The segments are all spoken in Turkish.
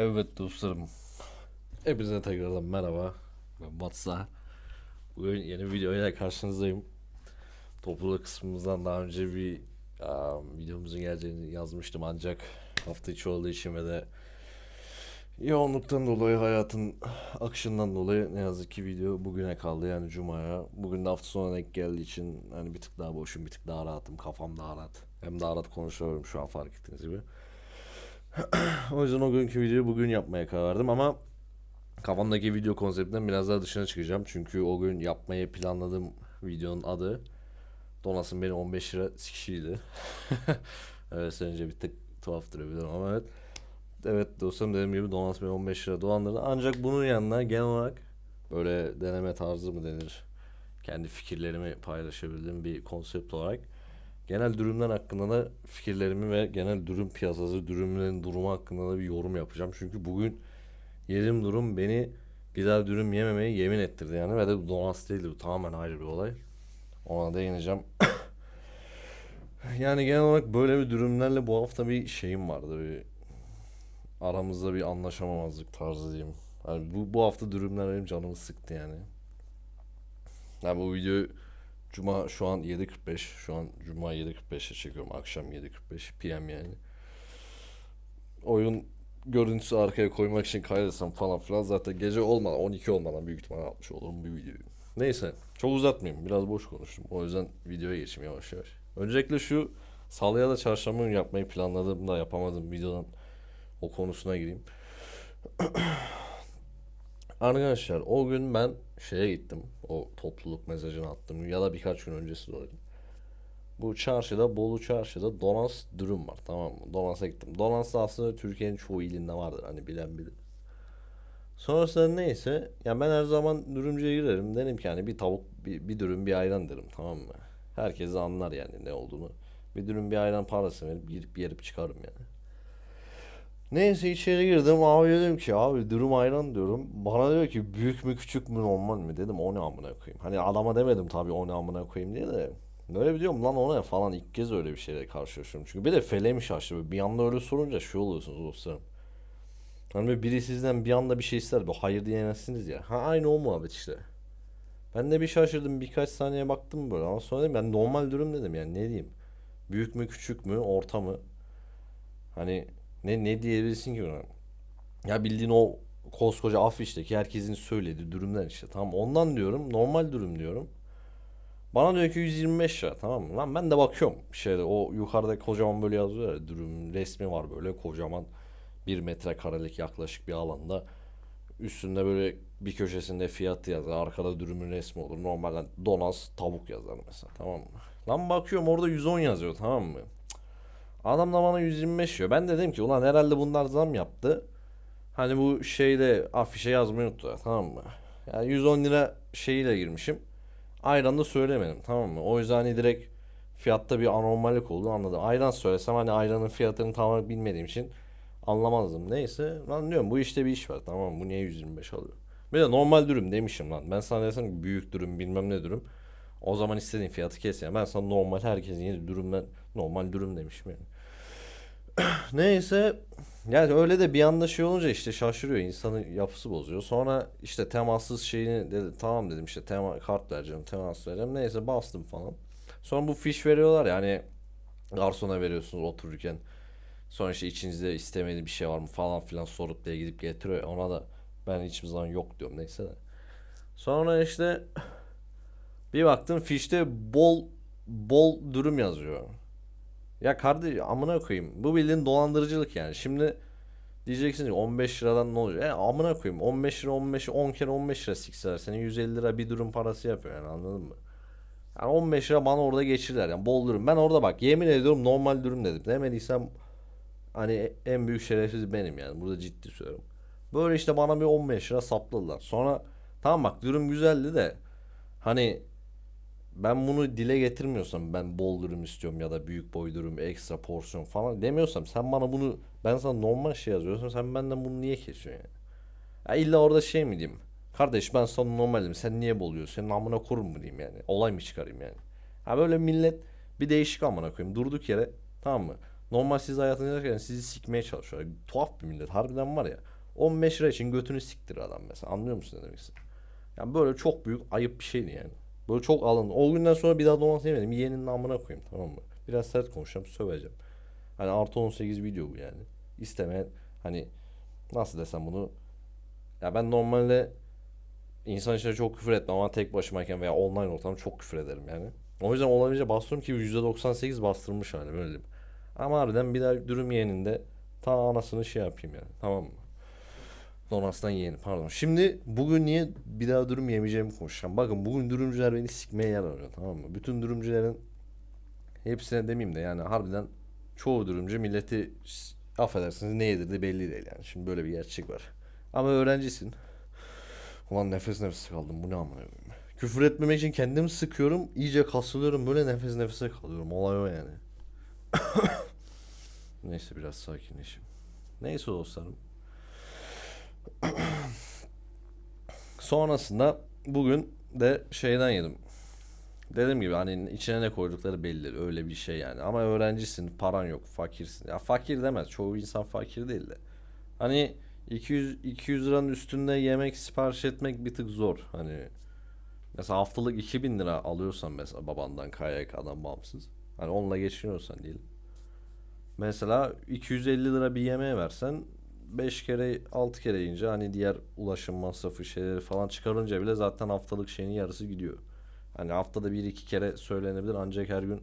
Evet dostlarım. Hepinize tekrardan merhaba. Ben Batsa. Bugün yeni videoyla karşınızdayım. Topluluk kısmımızdan daha önce bir aa, videomuzun geleceğini yazmıştım ancak hafta içi olduğu için ve de yoğunluktan dolayı hayatın akışından dolayı ne yazık ki video bugüne kaldı yani cumaya. Bugün de hafta sonuna denk geldiği için hani bir tık daha boşum bir tık daha rahatım kafam daha rahat. Hem daha rahat konuşuyorum şu an fark ettiğiniz gibi. O yüzden o günkü videoyu bugün yapmaya karar verdim ama kafamdaki video konseptinden biraz daha dışına çıkacağım. Çünkü o gün yapmayı planladığım videonun adı Donas'ın beni 15 lira sikişiydi. evet sence bir tık tuhaf durabilir ama evet. Evet dostum dediğim gibi Donas beni 15 lira dolandırdı. Ancak bunun yanına genel olarak böyle deneme tarzı mı denir? Kendi fikirlerimi paylaşabildiğim bir konsept olarak genel dürümler hakkında da fikirlerimi ve genel dürüm piyasası, dürümlerin durumu hakkında da bir yorum yapacağım. Çünkü bugün yediğim durum beni güzel dürüm yememeyi yemin ettirdi yani ve de donas değildi bu tamamen ayrı bir olay. Ona değineceğim. yani genel olarak böyle bir dürümlerle bu hafta bir şeyim vardı. Bir aramızda bir anlaşamamazlık tarzı diyeyim. Yani bu, bu hafta dürümler benim canımı sıktı yani. Yani bu videoyu Cuma şu an 7.45. Şu an Cuma 7.45'e çekiyorum. Akşam 7.45 PM yani. Oyun görüntüsü arkaya koymak için kaydetsem falan filan zaten gece olmadan 12 olmadan büyük ihtimalle atmış olurum bir videoyu. Neyse çok uzatmayayım biraz boş konuştum. O yüzden videoya geçeyim yavaş yavaş. Öncelikle şu salı ya da çarşamba günü yapmayı planladığım da yapamadığım videodan o konusuna gireyim. Arkadaşlar o gün ben şeye gittim. O topluluk mesajını attım ya da birkaç gün öncesi olabilir. Bu çarşıda Bolu çarşıda Donas dürüm var tamam mı? Donas'a gittim. Donas da aslında Türkiye'nin çoğu ilinde vardır hani bilen bilir. Sonrasında neyse ya ben her zaman dürümcüye girerim. Dedim ki hani bir tavuk bir, bir dürüm bir ayran derim tamam mı? Herkes anlar yani ne olduğunu. Bir dürüm bir ayran parası verip girip yerip çıkarım yani. Neyse içeri girdim abi dedim ki abi dürüm ayran diyorum. Bana diyor ki büyük mü küçük mü normal mi dedim o ne amına koyayım. Hani adama demedim tabii o ne amına koyayım diye de. Böyle biliyorum lan o ne falan ilk kez öyle bir şeyle karşılaşıyorum. Çünkü bir de feleğimi şaştı. Bir anda öyle sorunca şu oluyorsunuz dostlarım. Hani biri sizden bir anda bir şey ister. Bu hayır diyemezsiniz ya. Ha aynı o muhabbet işte. Ben de bir şaşırdım birkaç saniye baktım böyle ama sonra dedim ben normal dürüm dedim yani ne diyeyim. Büyük mü küçük mü orta mı? Hani ne ne diyebilirsin ki buna? Ya bildiğin o koskoca afişteki herkesin söylediği dürümler işte. Tamam ondan diyorum. Normal dürüm diyorum. Bana diyor ki 125 lira tamam mı? Lan ben de bakıyorum şeyde o yukarıda kocaman böyle yazıyor ya dürüm resmi var böyle kocaman bir metrekarelik yaklaşık bir alanda. Üstünde böyle bir köşesinde fiyatı yazar. Arkada dürümün resmi olur. Normalde donas tavuk yazar mesela tamam mı? Lan bakıyorum orada 110 yazıyor tamam mı? Adam da bana 125 diyor. Ben de dedim ki ulan herhalde bunlar zam yaptı. Hani bu şeyde afişe yazmayı unuttu tamam mı? Yani 110 lira şeyiyle girmişim. Ayran da söylemedim tamam mı? O yüzden hani direkt fiyatta bir anormallik oldu anladım. Ayran söylesem hani ayranın fiyatını tamamen bilmediğim için anlamazdım. Neyse lan diyorum bu işte bir iş var tamam mı? Bu niye 125 alıyor? Bir de normal dürüm demişim lan. Ben sana desem büyük dürüm bilmem ne dürüm. O zaman istediğin fiyatı kes yani. Ben sana normal herkesin yediği dürümden normal dürüm demişim yani. Neyse yani öyle de bir anda şey olunca işte şaşırıyor insanın yapısı bozuyor. Sonra işte temassız şeyini dedi tamam dedim işte tema kart vereceğim temas vereceğim neyse bastım falan. Sonra bu fiş veriyorlar ya hani garsona veriyorsunuz otururken. Sonra işte içinizde istemediği bir şey var mı falan filan sorup diye gidip getiriyor. Ona da ben hiçbir zaman yok diyorum neyse de. Sonra işte bir baktım fişte bol bol dürüm yazıyor. Ya kardeş amına koyayım. Bu bildiğin dolandırıcılık yani. Şimdi diyeceksin ki 15 liradan ne olacak? E amına koyayım. 15 lira 15 10 kere 15 lira sikseler. Senin 150 lira bir dürüm parası yapıyor yani anladın mı? Yani 15 lira bana orada geçirdiler yani bol dürüm. Ben orada bak yemin ediyorum normal dürüm dedim. Demediysem hani en büyük şerefsiz benim yani. Burada ciddi söylüyorum. Böyle işte bana bir 15 lira sapladılar. Sonra tamam bak dürüm güzeldi de hani ben bunu dile getirmiyorsam ben bol dürüm istiyorum ya da büyük boy dürüm ekstra porsiyon falan demiyorsam sen bana bunu ben sana normal şey yazıyorsam sen benden bunu niye kesiyorsun yani? Ya illa orada şey mi diyeyim? Kardeş ben sana normalim sen niye boluyorsun? Senin amına kurum mu diyeyim yani? Olay mı çıkarayım yani? Ha böyle millet bir değişik amına koyayım durduk yere tamam mı? Normal siz hayatınızda yaşarken sizi sikmeye çalışıyor. Tuhaf bir millet. Harbiden var ya. 15 lira için götünü siktir adam mesela. Anlıyor musun ne demek istediğimi? Yani böyle çok büyük ayıp bir şeydi yani. Böyle çok alın. O günden sonra bir daha domates yemedim. Yeğenin namına koyayım tamam mı? Biraz sert konuşacağım söveceğim. Hani artı 18 video bu yani. İstemeyen hani nasıl desem bunu ya ben normalde insan içine çok küfür etmem ama tek başımayken veya online ortamda çok küfür ederim yani. O yüzden olabildiğince bastırıyorum ki %98 bastırmış hani böyle. Ama harbiden bir daha dürüm yeğeninde ta anasını şey yapayım yani tamam mı? Donas'tan yeğeni pardon. Şimdi bugün niye bir daha dürüm yemeyeceğimi konuşacağım. Bakın bugün dürümcüler beni sikmeye yer arıyor tamam mı? Bütün dürümcülerin hepsine demeyeyim de yani harbiden çoğu dürümcü milleti affedersiniz ne yedirdi belli değil yani. Şimdi böyle bir gerçek var. Ama öğrencisin. Ulan nefes nefese kaldım bu ne amına. Küfür etmemek için kendimi sıkıyorum. iyice kasılıyorum böyle nefes nefese kalıyorum. Olay o yani. Neyse biraz sakinleşeyim. Neyse dostlarım. Sonrasında bugün de şeyden yedim. Dediğim gibi hani içine ne koydukları belli öyle bir şey yani. Ama öğrencisin, paran yok, fakirsin. Ya fakir demez. Çoğu insan fakir değil de. Hani 200 200 liranın üstünde yemek sipariş etmek bir tık zor. Hani mesela haftalık 2000 lira alıyorsan mesela babandan KYK'dan bağımsız. Hani onunla geçiniyorsan diyelim. Mesela 250 lira bir yemeğe versen 5 kere 6 kere yiyince hani diğer ulaşım masrafı şeyleri falan çıkarınca bile zaten haftalık şeyin yarısı gidiyor. Hani haftada bir iki kere söylenebilir ancak her gün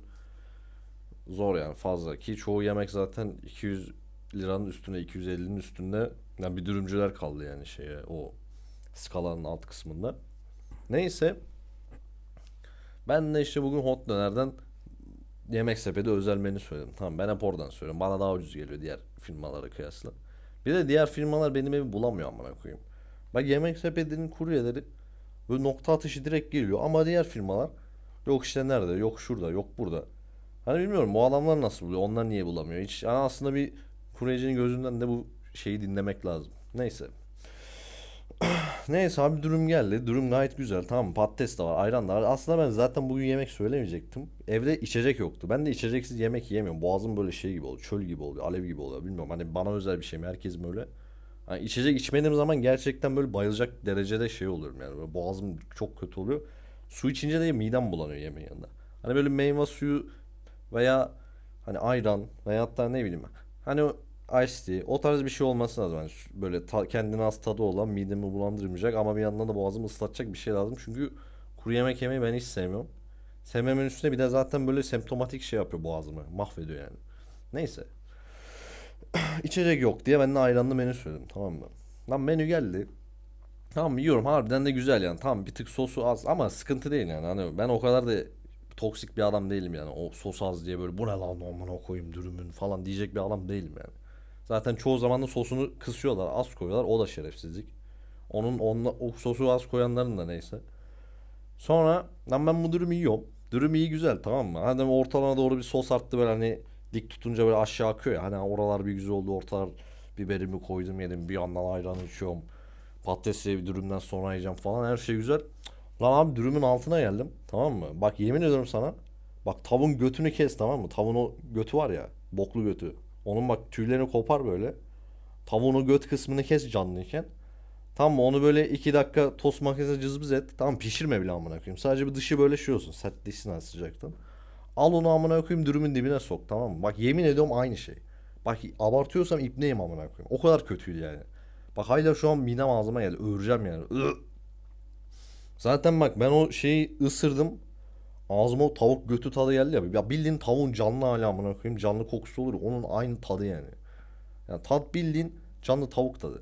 zor yani fazla ki çoğu yemek zaten 200 liranın üstünde 250'nin üstünde yani bir dürümcüler kaldı yani şeye o skalanın alt kısmında. Neyse ben de işte bugün hot dönerden yemek sepeti özel menü söyledim. Tamam ben hep oradan söylüyorum. Bana daha ucuz geliyor diğer firmalara kıyasla. Bir de diğer firmalar benim evi bulamıyor amına koyayım. Bak yemek sepetinin kuryeleri böyle nokta atışı direkt geliyor ama diğer firmalar yok işte nerede yok şurada yok burada. Hani bilmiyorum bu adamlar nasıl buluyor onlar niye bulamıyor hiç yani aslında bir kuryecinin gözünden de bu şeyi dinlemek lazım. Neyse. Neyse abi dürüm geldi. Dürüm gayet güzel. Tamam patates de var, ayran da var. Aslında ben zaten bugün yemek söylemeyecektim. Evde içecek yoktu. Ben de içeceksiz yemek yiyemiyorum. Boğazım böyle şey gibi oluyor. Çöl gibi oluyor. Alev gibi oluyor. Bilmiyorum hani bana özel bir şey mi? Herkes mi öyle? Hani içecek içmediğim zaman gerçekten böyle bayılacak derecede şey oluyorum yani. Böyle boğazım çok kötü oluyor. Su içince de midem bulanıyor yemeğin yanında. Hani böyle meyve suyu veya hani ayran veya hatta ne bileyim hani o iced tea o tarz bir şey olması lazım. Su- böyle ta- kendine az tadı olan midemi bulandırmayacak ama bir yandan da boğazımı ıslatacak bir şey lazım. Çünkü kuru yemek yemeyi ben hiç sevmiyorum. Sevmemenin üstüne bir de zaten böyle semptomatik şey yapıyor boğazımı. Mahvediyor yani. Neyse. İçecek yok diye ben de ayranlı menü söyledim tamam mı? Lan menü geldi. Tamam yiyorum harbiden de güzel yani. Tamam bir tık sosu az ama sıkıntı değil yani. Hani ben o kadar da toksik bir adam değilim yani. O sos az diye böyle bu ne lan amına koyayım dürümün falan diyecek bir adam değilim yani. Zaten çoğu zaman da sosunu kısıyorlar, az koyuyorlar. O da şerefsizlik. Onun onla, o sosu az koyanların da neyse. Sonra lan ben bu dürümü yiyorum. Dürüm iyi güzel tamam mı? Hani ortalama doğru bir sos arttı böyle hani dik tutunca böyle aşağı akıyor ya. Hani oralar bir güzel oldu. Ortalar biberimi koydum yedim. Bir yandan ayran içiyorum. Patatesli bir dürümden sonra yiyeceğim falan. Her şey güzel. Lan abi dürümün altına geldim. Tamam mı? Bak yemin ediyorum sana. Bak tavuğun götünü kes tamam mı? Tavuğun o götü var ya. Boklu götü. Onun bak tüylerini kopar böyle. Tavuğun o göt kısmını kes canlıyken. Tamam? Onu böyle iki dakika tost makinesine cızbız et. Tamam pişirme bile amına koyayım. Sadece bir dışı böyle şey olsun. Sertleşsin az sıcaktan. Al onu amına koyayım dürümün dibine sok tamam mı? Bak yemin ediyorum aynı şey. Bak abartıyorsam ipneyim amına koyayım. O kadar kötüydü yani. Bak hala şu an midem ağzıma geldi. Öğüreceğim yani. Zaten bak ben o şeyi ısırdım. Ağzıma o tavuk götü tadı geldi ya. Ya bildiğin tavuğun canlı hali amına koyayım. Canlı kokusu olur. Onun aynı tadı yani. Yani tat bildiğin canlı tavuk tadı.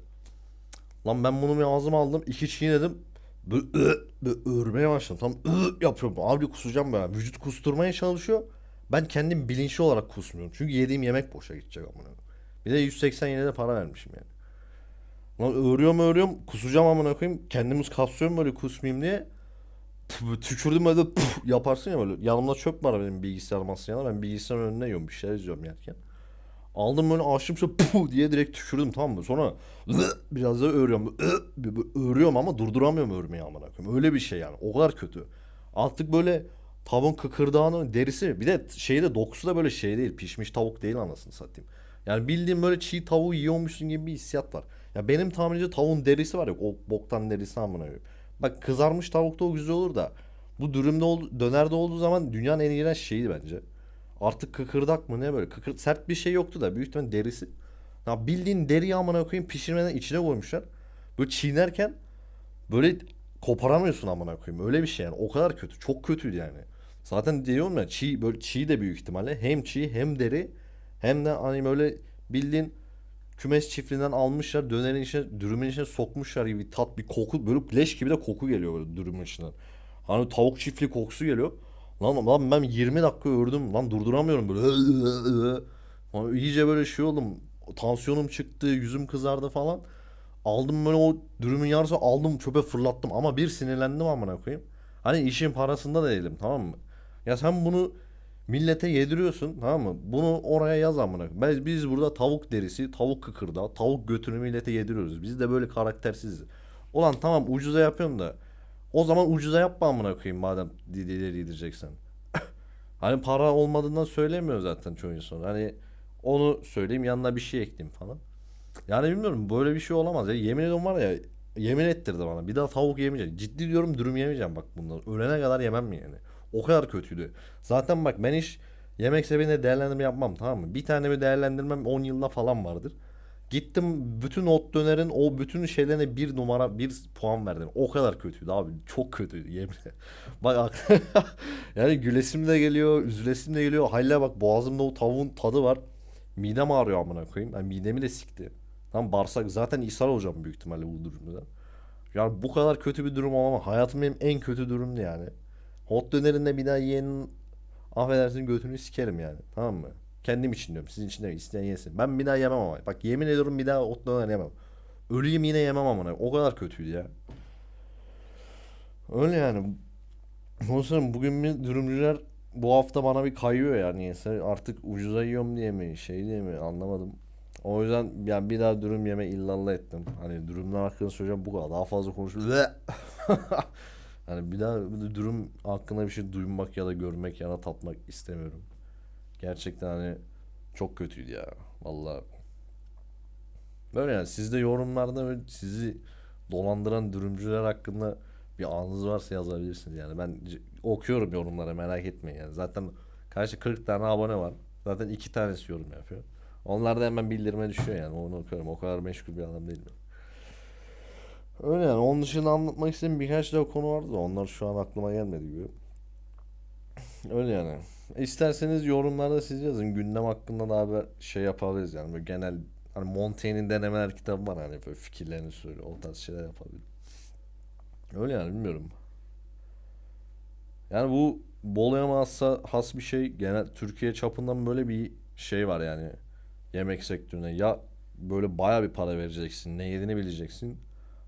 Lan ben bunu bir ağzıma aldım. iki çiğnedim. Böyle, böyle örmeye başladım. Tam yapıyorum. Abi kusacağım böyle. Vücut kusturmaya çalışıyor. Ben kendim bilinçli olarak kusmuyorum. Çünkü yediğim yemek boşa gidecek amına. Bir de 187 de para vermişim yani. Lan örüyorum örüyorum. Kusacağım amına koyayım. Kendimi kasıyorum böyle kusmayayım diye. Tükürdüm böyle puf yaparsın ya böyle. Yanımda çöp var benim bilgisayar masasının. Ben bilgisayarın önüne yiyorum. Bir şeyler izliyorum yerken. Aldım böyle açtım şöyle puh diye direkt tükürdüm tamam mı? Sonra biraz da örüyorum. Örüyorum ama durduramıyorum örmeyi amına koyayım. Öyle bir şey yani. O kadar kötü. Artık böyle tavuğun kıkırdağının derisi bir de şeyi de dokusu da böyle şey değil. Pişmiş tavuk değil anasını satayım. Yani bildiğin böyle çiğ tavuğu yiyormuşsun gibi bir hissiyat var. Ya benim tahminimce tavuğun derisi var ya o boktan derisi amına koyayım. Bak kızarmış tavukta o güzel olur da bu dürümde oldu, dönerde olduğu zaman dünyanın en iğrenç şeyi bence. Artık kıkırdak mı ne böyle? Kıkır, sert bir şey yoktu da büyük ihtimalle derisi. Ya bildiğin deriyi amına koyayım pişirmeden içine koymuşlar. Böyle çiğnerken böyle koparamıyorsun amına koyayım. Öyle bir şey yani. O kadar kötü. Çok kötüydü yani. Zaten diyorum ya çiğ böyle çiğ de büyük ihtimalle hem çiğ hem deri hem de hani böyle bildiğin kümes çiftliğinden almışlar dönerin içine dürümün içine sokmuşlar gibi tat bir koku böyle leş gibi de koku geliyor böyle dürümün içinden. Hani tavuk çiftliği kokusu geliyor. Lan, lan ben 20 dakika ördüm lan durduramıyorum böyle. Hani iyice böyle şey oldum. Tansiyonum çıktı, yüzüm kızardı falan. Aldım böyle o dürümün yarısı aldım çöpe fırlattım ama bir sinirlendim amına koyayım. Hani işin parasında da değilim tamam mı? Ya sen bunu millete yediriyorsun tamam mı? Bunu oraya yaz amına. Biz, biz burada tavuk derisi, tavuk kıkırdağı, tavuk götünü millete yediriyoruz. Biz de böyle karaktersiziz. Ulan tamam ucuza yapıyorsun da o zaman ucuza yapma amına koyayım madem didileri yedireceksen. Hani para olmadığından söylemiyor zaten çoğu insan. Hani onu söyleyeyim yanına bir şey ekleyeyim falan. Yani bilmiyorum böyle bir şey olamaz ya. Yemin ediyorum var ya yemin ettirdi bana. Bir daha tavuk yemeyeceğim. Ciddi diyorum dürüm yemeyeceğim bak bundan. Ölene kadar yemem mi yani? O kadar kötüydü. Zaten bak ben hiç yemek sepetinde değerlendirme yapmam tamam mı? Bir tane bir değerlendirmem 10 yılda falan vardır. Gittim bütün ot dönerin o bütün şeylerine bir numara bir puan verdim. O kadar kötüydü abi. Çok kötüydü yemin. Bak ak- yani gülesim de geliyor, üzülesim de geliyor. Hala bak boğazımda o tavuğun tadı var. Midem ağrıyor amına koyayım. Yani midemi de sikti. Tam bağırsak zaten ishal olacağım büyük ihtimalle bu durumda. Yani bu kadar kötü bir durum olamaz. Hayatım benim en kötü durumdu yani. Hot dönerinde bir daha yiyenin affedersin götünü sikerim yani. Tamam mı? Kendim için diyorum. Sizin için de isteyen yesin. Ben bir daha yemem ama. Bak yemin ediyorum bir daha hot döner yemem. Ölüyüm yine yemem amına. O kadar kötüydü ya. Öyle yani. Dostlarım bugün bir dürümcüler bu hafta bana bir kayıyor yani. Niyeyse artık ucuza yiyorum diye mi şey diye mi anlamadım. O yüzden yani bir daha dürüm yeme illallah ettim. Hani dürümler hakkında söyleyeceğim bu kadar. Daha fazla konuşuyor. hani bir daha bir dürüm hakkında bir şey duymak ya da görmek ya da tatmak istemiyorum. Gerçekten hani çok kötüydü ya. Vallahi. Böyle yani siz de yorumlarda böyle sizi dolandıran dürümcüler hakkında bir anınız varsa yazabilirsiniz yani. Ben okuyorum yorumlara merak etmeyin yani. Zaten karşı 40 tane abone var. Zaten iki tanesi yorum yapıyor. Onlar da hemen bildirime düşüyor yani. Onu okuyorum. O kadar meşgul bir adam değilim. Öyle yani. Onun dışında anlatmak istediğim birkaç daha konu vardı da onlar şu an aklıma gelmedi gibi. Öyle yani. İsterseniz yorumlarda siz yazın. Gündem hakkında da haber şey yapabiliriz yani. Böyle genel hani Montaigne'in denemeler kitabı var hani böyle fikirlerini söyle. O tarz şeyler yapabiliriz. Öyle yani bilmiyorum. Yani bu Bolu'ya mı has bir şey genel Türkiye çapından böyle bir şey var yani yemek sektörüne. Ya böyle baya bir para vereceksin ne yediğini bileceksin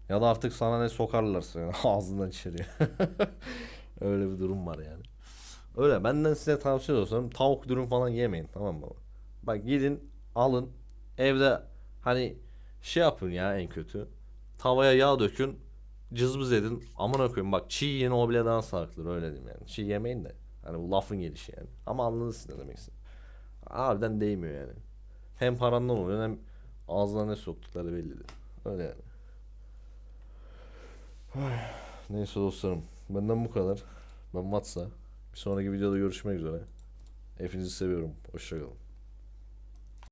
ya da artık sana ne sokarlarsa yani ağzından içeriye. Öyle bir durum var yani. Öyle benden size tavsiye olsam tavuk dürüm falan yemeyin tamam mı? Bak gidin alın evde hani şey yapın ya en kötü. Tavaya yağ dökün cızbız edin. Amına koyayım bak çiğ yiyin o bile daha sağlıklıdır öyle diyeyim yani. Çiğ yemeyin de. Hani bu lafın gelişi yani. Ama anladınız ne demek istediğimi. Harbiden değmiyor yani. Hem parandan oluyor hem ağzına ne soktukları bellidir. Öyle yani. Neyse dostlarım. Benden bu kadar. Ben Matsa. Bir sonraki videoda görüşmek üzere. Hepinizi seviyorum. Hoşçakalın.